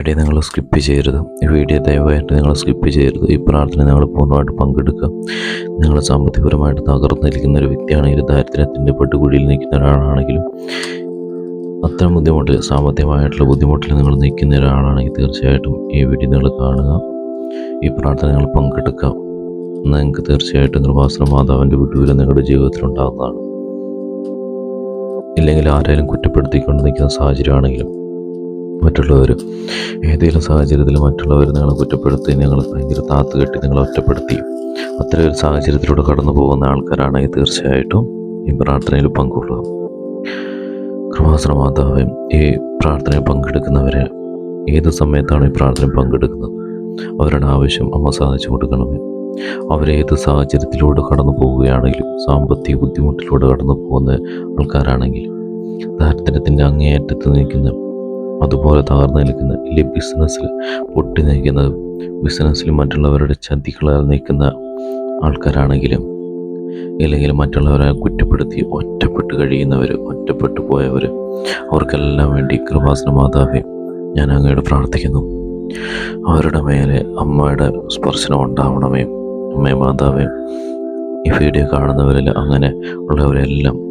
Video നിങ്ങൾ skip ചെയ്യരുത്. ഈ വീഡിയോ ദയവായിട്ട് നിങ്ങൾ സ്കിപ്പ് ചെയ്യരുത്. ഈ പ്രാർത്ഥന നിങ്ങൾ പൂർണമായിട്ട് പങ്കെടുക്കുക. നിങ്ങൾ സാമ്പത്തികപരമായിട്ട് തകർന്നിരിക്കുന്ന ഒരു വ്യക്തിയാണെങ്കിലും ദാരിദ്ര്യത്തിന്റെ പട്ടുകുഴിയിൽ നിൽക്കുന്ന ഒരാളാണെങ്കിലും അത്തരം ബുദ്ധിമുട്ടിൽ സാമ്പത്തികമായിട്ടുള്ള ബുദ്ധിമുട്ടിൽ നിങ്ങൾ നിൽക്കുന്ന ഒരാളാണെങ്കിൽ തീർച്ചയായിട്ടും ഈ വീഡിയോ നിങ്ങൾ കാണുക. ഈ പ്രാർത്ഥന നിങ്ങൾ പങ്കെടുക്കുക. നിങ്ങൾക്ക് തീർച്ചയായിട്ടും കൃപാസന മാതാവിന്റെ വിട്ടുവീരം നിങ്ങളുടെ ജീവിതത്തിൽ ഉണ്ടാകുന്നതാണ്. ഇല്ലെങ്കിൽ ആരെങ്കിലും കുറ്റപ്പെടുത്തിക്കൊണ്ട് നിൽക്കുന്ന സാഹചര്യമാണെങ്കിലും മറ്റുള്ളവർ ഏതെങ്കിലും സാഹചര്യത്തിൽ മറ്റുള്ളവർ നിങ്ങളെ കുറ്റപ്പെടുത്തി നിങ്ങൾ ഭയങ്കര താത്ത് കെട്ടി നിങ്ങളെ ഒറ്റപ്പെടുത്തി അത്തരം ഒരു സാഹചര്യത്തിലൂടെ കടന്നു പോകുന്ന ആൾക്കാരാണെങ്കിൽ തീർച്ചയായിട്ടും ഈ പ്രാർത്ഥനയിൽ പങ്കുകൊള്ളുക. കൃപാസന മാതാവ് ഈ പ്രാർത്ഥനയിൽ പങ്കെടുക്കുന്നവരെ ഏത് സമയത്താണ് ഈ പ്രാർത്ഥന പങ്കെടുക്കുന്നത്? അവരുടെ ആവശ്യം അമ്മ സാധിച്ചു കൊടുക്കണമേ. അവരേത് സാഹചര്യത്തിലൂടെ കടന്നു പോവുകയാണെങ്കിലും സാമ്പത്തിക ബുദ്ധിമുട്ടിലൂടെ കടന്നു പോകുന്ന ആൾക്കാരാണെങ്കിലും ദാരിദ്ര്യത്തിന്റെ അങ്ങേയറ്റത്ത് നിൽക്കുന്ന അതുപോലെ തകർന്നു നിൽക്കുന്ന ഇല്ലേ ബിസിനസ്സിൽ പൊട്ടി നയിക്കുന്നത് ബിസിനസ്സിൽ മറ്റുള്ളവരുടെ ചതികളാൽ നിൽക്കുന്ന ആൾക്കാരാണെങ്കിലും ഇല്ലെങ്കിൽ മറ്റുള്ളവരെ കുറ്റപ്പെടുത്തി ഒറ്റപ്പെട്ട് കഴിയുന്നവർ ഒറ്റപ്പെട്ടു പോയവർ അവർക്കെല്ലാം വേണ്ടി കൃപാസന മാതാവി ഞാൻ അങ്ങയോട് പ്രാർത്ഥിക്കുന്നു. അവരുടെ മേലെ അമ്മയുടെ സ്പർശനം ഉണ്ടാവണമേ. അമ്മേ മാതാവേ ഈ വീഡിയോ കാണുന്നവരിൽ അങ്ങനെ ഉള്ളവരെല്ലാം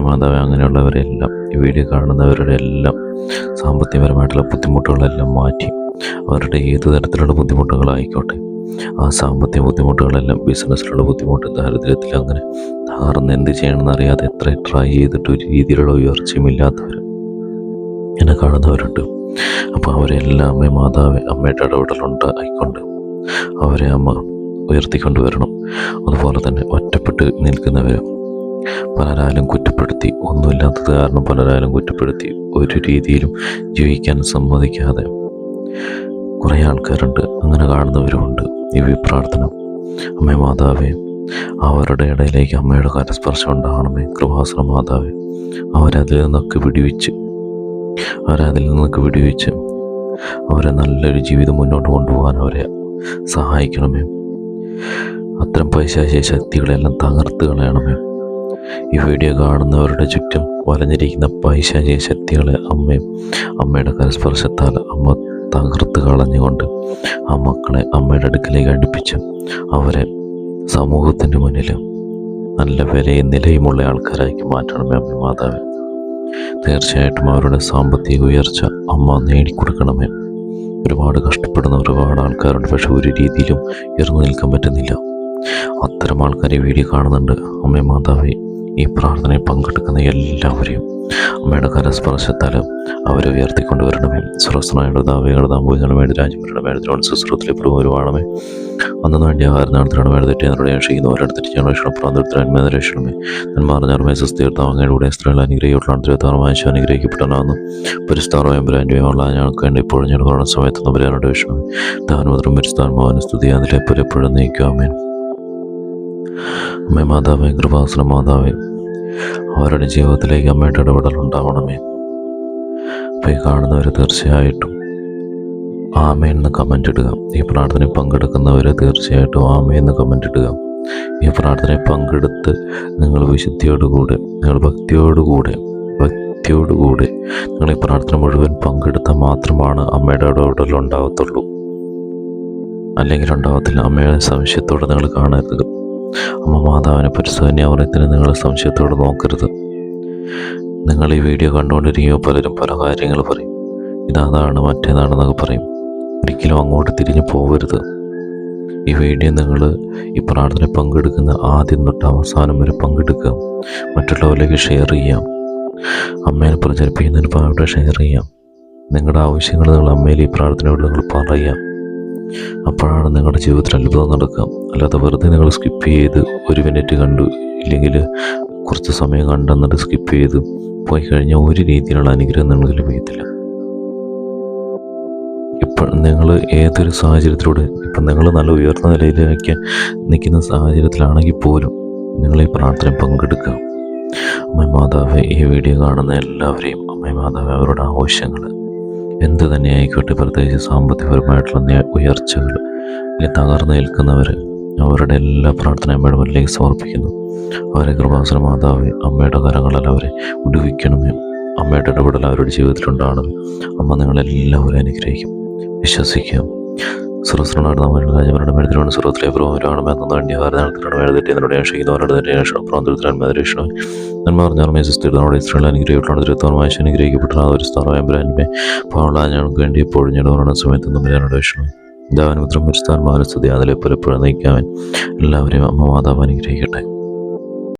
മാതാവേ അങ്ങനെയുള്ളവരെല്ലാം ഈ വീഡിയോ കാണുന്നവരുടെ എല്ലാം സാമ്പത്തികപരമായിട്ടുള്ള ബുദ്ധിമുട്ടുകളെല്ലാം മാറ്റി അവരുടെ ഏത് തരത്തിലുള്ള ബുദ്ധിമുട്ടുകളായിക്കോട്ടെ ആ സാമ്പത്തിക ബുദ്ധിമുട്ടുകളെല്ലാം ബിസിനസ്സിലുള്ള ബുദ്ധിമുട്ട് ദാരിദ്ര്യത്തിൽ അങ്ങനെ തകർന്ന് എന്ത് ചെയ്യണമെന്ന് അറിയാതെ എത്ര ട്രൈ ചെയ്തിട്ട് ഒരു രീതിയിലുള്ള ഉയർച്ചയും ഇല്ലാത്തവർ എന്നെ കാണുന്നവരുണ്ട്. അപ്പോൾ അവരെല്ലാം അമ്മ മാതാവ് അമ്മയുടെ ഇടപെടലുണ്ട് ആയിക്കൊണ്ട് അവരെ അമ്മ ഉയർത്തിക്കൊണ്ടുവരണം അതുപോലെ തന്നെ ഒറ്റപ്പെട്ട് നിൽക്കുന്നവർ പലരാലും കുറ്റപ്പെടുത്തി ഒന്നുമില്ലാത്തത് കാരണം പലരാലും കുറ്റപ്പെടുത്തി ഒരു രീതിയിലും ജീവിക്കാൻ സമ്മതിക്കാതെ കുറേ ആൾക്കാരുണ്ട് അങ്ങനെ കാണുന്നവരുമുണ്ട് ഈ പ്രാർത്ഥന അമ്മേ മാതാവേ അവരുടെ ഇടയിലേക്ക് അമ്മയുടെ കരസ്പർശം ഉണ്ടാകണമേ കൃപാസന മാതാവേ അവരതിൽ നിന്നൊക്കെ വിടിവിച്ച് അവരതിൽ നിന്നൊക്കെ വിടിവിച്ച് അവരെ നല്ലൊരു ജീവിതം മുന്നോട്ട് കൊണ്ടുപോകാൻ അവരെ സഹായിക്കണമേ. അത്തരം പൈശാചിക ശക്തികളെല്ലാം തകർത്ത് കളയണമേ. ഈ വീഡിയോ കാണുന്നവരുടെ ചുറ്റും വലഞ്ഞിരിക്കുന്ന പൈശാചിക ശക്തികളെ അമ്മയും അമ്മയുടെ കരസ്പർശത്താൽ അമ്മ തകർത്ത് കളഞ്ഞുകൊണ്ട് ആ മക്കളെ അമ്മയുടെ അടുക്കലേക്ക് അടുപ്പിച്ച് അവരെ സമൂഹത്തിന്റെ മുന്നിലും നല്ല വിലയും നിലയുമുള്ള ആൾക്കാരാക്കി മാറ്റണമേ അമ്മ മാതാവ്. തീർച്ചയായിട്ടും അവരുടെ സാമ്പത്തിക ഉയർച്ച അമ്മ നേടിക്കൊടുക്കണമേ. ഒരുപാട് കഷ്ടപ്പെടുന്ന ഒരുപാട് ആൾക്കാരുണ്ട് പക്ഷെ ഒരു രീതിയിലും ഉയർന്നു നിൽക്കാൻ പറ്റുന്നില്ല. അത്തരം ആൾക്കാരെ വീഡിയോ കാണുന്നുണ്ട്. അമ്മ മാതാവേ ഈ പ്രാർത്ഥനയിൽ പങ്കെടുക്കുന്ന എല്ലാവരെയും അമ്മയുടെ കരസ്പർശത്താൽ അവരെ ഉയർത്തിക്കൊണ്ടുവരണമേ സ്വസ്ത്രനായുടെ ദാവയുടെ ദാമ്പൂയങ്ങളുടെ വേണ്ടി രാജ്യങ്ങളുടെ മേടത്തിനോട് ശുശ്രൂത്തിലെ പ്രഭുവാണമേ അന്നു വേണ്ടി ആഹാരം നടത്തിയാണ് വേണ്ട തെറ്റി എന്നോട് ചെയ്യുന്നു ഒരിടത്ത് രക്ഷണം പ്രാന്തരത്തിന്മേത രക്ഷണമേ നന്മാർഞ്ഞാറുമായി സുസ്ഥീർത്താം അങ്ങയുടെ സ്ത്രീകൾ അനുഗ്രഹിക്കപ്പെട്ടാണ് തിരുവത്താറുമായ അനുഗ്രഹിക്കപ്പെട്ടവനാകുന്നു പരിസ്ഥാറോയും ബ്രാൻഡുമായുള്ള ഞങ്ങൾക്ക് വേണ്ടി ഇപ്പോഴും ഞങ്ങളുടെ സമയത്ത് നമ്പരാനോട് വിഷമേ. ദാനോദ്രം പരിസ്ഥാത്മാവിന് സ്തുതി അതിലെ എപ്പോഴും നീക്കുവാമേൻ അമ്മേ മാതാവേ കൃപാസന മാതാവേ അവരുടെ ജീവിതത്തിലേക്ക് അമ്മയുടെ ഇടപെടൽ ഉണ്ടാവണമേ. അപ്പോൾ ഈ കാണുന്നവർ തീർച്ചയായിട്ടും ആമയെന്ന് കമന്റ് ഇടുക. ഈ പ്രാർത്ഥനയിൽ പങ്കെടുക്കുന്നവർ തീർച്ചയായിട്ടും ആമയെന്ന് കമന്റ് ഇടുക. ഈ പ്രാർത്ഥനയിൽ പങ്കെടുത്ത് നിങ്ങൾ വിശുദ്ധിയോടുകൂടെ നിങ്ങൾ ഭക്തിയോടുകൂടെ ഭക്തിയോടുകൂടെ നിങ്ങൾ ഈ പ്രാർത്ഥന മുഴുവൻ പങ്കെടുത്താൽ മാത്രമാണ് അമ്മയുടെ ഇടപെടൽ ഉണ്ടാകത്തുള്ളൂ അല്ലെങ്കിൽ ഉണ്ടാകത്തില്ല അമ്മയുടെ സംശയത്തോടെ നിങ്ങൾ കാണരുത്. അമ്മ മാതാവിനെ പരിശോധനയാവണത്തിന് നിങ്ങൾ സംശയത്തോടെ നോക്കരുത്. നിങ്ങൾ ഈ വീഡിയോ കണ്ടുകൊണ്ടിരിക്കുമ്പോൾ പലരും പല കാര്യങ്ങൾ പറയും. ഇതാണ് മറ്റേതാണെന്നൊക്കെ പറയും. ഒരിക്കലും അങ്ങോട്ട് തിരിഞ്ഞു പോകരുത് ഈ വീഡിയോ നിങ്ങൾ ഈ പ്രാർത്ഥന പങ്കെടുക്കുന്ന ആദ്യം തൊട്ട് അവസാനം വരെ പങ്കെടുക്കുക. മറ്റുള്ളവരിലേക്ക് ഷെയർ ചെയ്യാം അമ്മേനെ പ്രചരിപ്പിക്കുന്നതിന് പാവിടെ ഷെയർ ചെയ്യാം നിങ്ങളുടെ ആവശ്യങ്ങൾ നിങ്ങൾ അമ്മയിൽ ഈ പ്രാർത്ഥനയോട് നിങ്ങൾ പറയാം അപ്പോഴാണ് നിങ്ങളുടെ ജീവിതത്തിൽ അത്ഭുതം നടക്കുക. അല്ലാതെ വെറുതെ നിങ്ങൾ സ്കിപ്പ് ചെയ്ത് ഒരു മിനിറ്റ് കണ്ടു. ഇല്ലെങ്കിൽ കുറച്ച് സമയം കണ്ടെന്നിട്ട് സ്കിപ്പ് ചെയ്ത് പോയി കഴിഞ്ഞാൽ ഒരു രീതിയിലുള്ള അനുഗ്രഹം നിങ്ങൾക്ക് ലഭിക്കത്തില്ല. ഇപ്പം നിങ്ങൾ ഏതൊരു സാഹചര്യത്തിലൂടെ ഇപ്പം നിങ്ങൾ നല്ല ഉയർന്ന നിലയിലേക്ക് നിൽക്കുന്ന സാഹചര്യത്തിലാണെങ്കിൽ പോലും നിങ്ങൾ ഈ പ്രാർത്ഥന പങ്കെടുക്കുക. അമ്മ മാതാവ് ഈ വീഡിയോ കാണുന്ന എല്ലാവരെയും അമ്മ മാതാവ് അവരുടെ ആവശ്യങ്ങൾ എന്ത് തന്നെ ആയിക്കോട്ടെ പ്രത്യേകിച്ച് സാമ്പത്തികപരമായിട്ടുള്ള ഉയർച്ചകൾ. അല്ലെങ്കിൽ തകർന്നു നിൽക്കുന്നവർ അവരുടെ എല്ലാ പ്രാർത്ഥനയും അമ്മയുടെ സമർപ്പിക്കുന്നു. അവരെ കൃപാസന മാതാവ് അമ്മയുടെ കരങ്ങളിൽ അവരെ ഉടുവിക്കണമേ. അമ്മയുടെ ഇടപെടൽ അവരുടെ ജീവിതത്തിലുണ്ടാകണമേ. അമ്മ നിങ്ങളെല്ലാവരും അനുഗ്രഹിക്കും. വിശ്വസിക്കാം. സുറസ്രനാട് നമ്മുടെ രാജമരുടെ മെഴുതിലാണ് സുറത്തിലെ ഒരു പലപ്പോഴും എല്ലാവരെയും അമ്മ മാതാവ് അനുഗ്രഹിക്കട്ടെ.